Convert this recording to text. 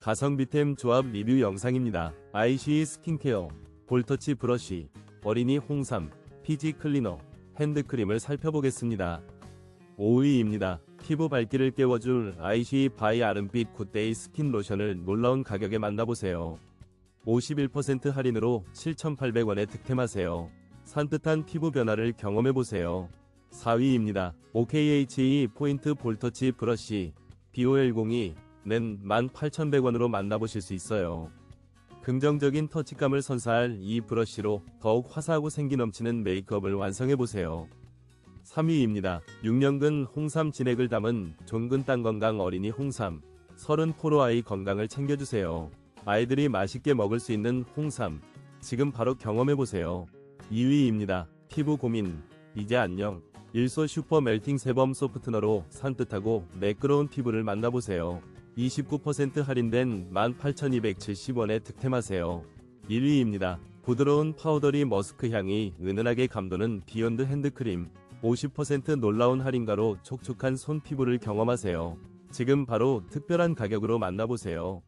가성비템 조합 리뷰 영상입니다. IC 스킨케어, 볼터치 브러쉬, 어린이 홍삼, 피지 클리너, 핸드크림을 살펴보겠습니다. 5위입니다. 피부 밝기를 깨워줄 IC 바이 아름빛 굿데이 스킨 로션을 놀라운 가격에 만나보세요. 51% 할인으로 7,800원에 득템하세요. 산뜻한 피부 변화를 경험해보세요. 4위입니다. OKHE 포인트 볼터치 브러쉬 BOL02 는 18,100원으로 만나보실 수 있어요. 긍정적인 터치감을 선사할 이 브러쉬로 더욱 화사하고 생기 넘치는 메이크업을 완성해보세요. 3위입니다. 6년근 홍삼 진액을 담은 종근 땅 건강 어린이 홍삼. 30포로 아이 건강을 챙겨주세요. 아이들이 맛있게 먹을 수 있는 홍삼. 지금 바로 경험해보세요. 2위입니다. 피부 고민. 이제 안녕. 일소 슈퍼 멜팅 세범 소프트너로 산뜻하고 매끄러운 피부를 만나보세요. 29% 할인된 18,270원에 득템하세요. 1위입니다. 부드러운 파우더리 머스크 향이 은은하게 감도는 비욘드 핸드크림. 50% 놀라운 할인가로 촉촉한 손 피부를 경험하세요. 지금 바로 특별한 가격으로 만나보세요.